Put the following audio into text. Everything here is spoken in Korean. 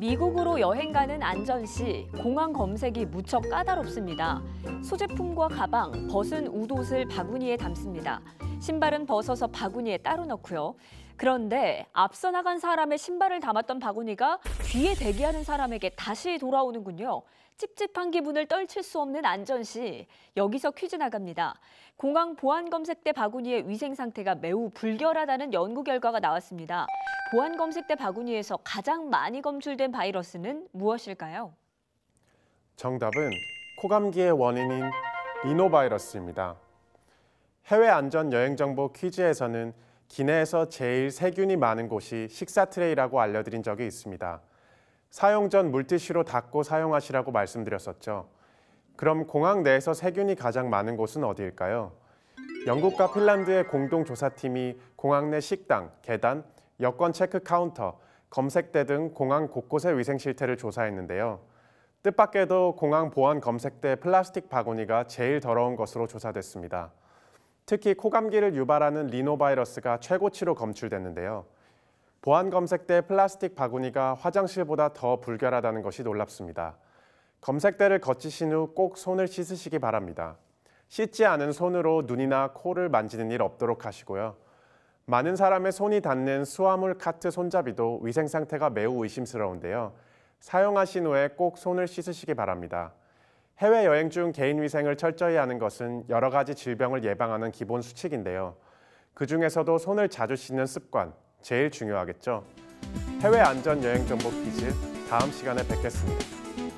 미국으로 여행 가는 안전 시 공항 검색이 무척 까다롭습니다. 소지품과 가방, 벗은 웃옷을 바구니에 담습니다. 신발은 벗어서 바구니에 따로 넣고요. 그런데 앞서 나간 사람의 신발을 담았던 바구니가 뒤에 대기하는 사람에게 다시 돌아오는군요. 찝찝한 기분을 떨칠 수 없는 안전 시 여기서 퀴즈 나갑니다. 공항 보안 검색대 바구니의 위생 상태가 매우 불결하다는 연구 결과가 나왔습니다. 보안 검색대 바구니에서 가장 많이 검출된 바이러스는 무엇일까요? 정답은 코감기의 원인인 리노바이러스입니다. 해외 안전 여행 정보 퀴즈에서는 기내에서 제일 세균이 많은 곳이 식사 트레이라고 알려드린 적이 있습니다. 사용 전 물티슈로 닦고 사용하시라고 말씀드렸었죠. 그럼 공항 내에서 세균이 가장 많은 곳은 어디일까요? 영국과 핀란드의 공동 조사팀이 공항 내 식당, 계단, 여권 체크 카운터, 검색대 등 공항 곳곳의 위생 실태를 조사했는데요. 뜻밖에도 공항 보안 검색대 플라스틱 바구니가 제일 더러운 것으로 조사됐습니다. 특히 코감기를 유발하는 리노바이러스가 최고치로 검출됐는데요. 보안 검색대 플라스틱 바구니가 화장실보다 더 불결하다는 것이 놀랍습니다. 검색대를 거치신 후 꼭 손을 씻으시기 바랍니다. 씻지 않은 손으로 눈이나 코를 만지는 일 없도록 하시고요. 많은 사람의 손이 닿는 수화물 카트 손잡이도 위생 상태가 매우 의심스러운데요. 사용하신 후에 꼭 손을 씻으시기 바랍니다. 해외 여행 중 개인 위생을 철저히 하는 것은 여러 가지 질병을 예방하는 기본 수칙인데요. 그 중에서도 손을 자주 씻는 습관 제일 중요하겠죠. 해외 안전 여행 정보 퀴즈 다음 시간에 뵙겠습니다.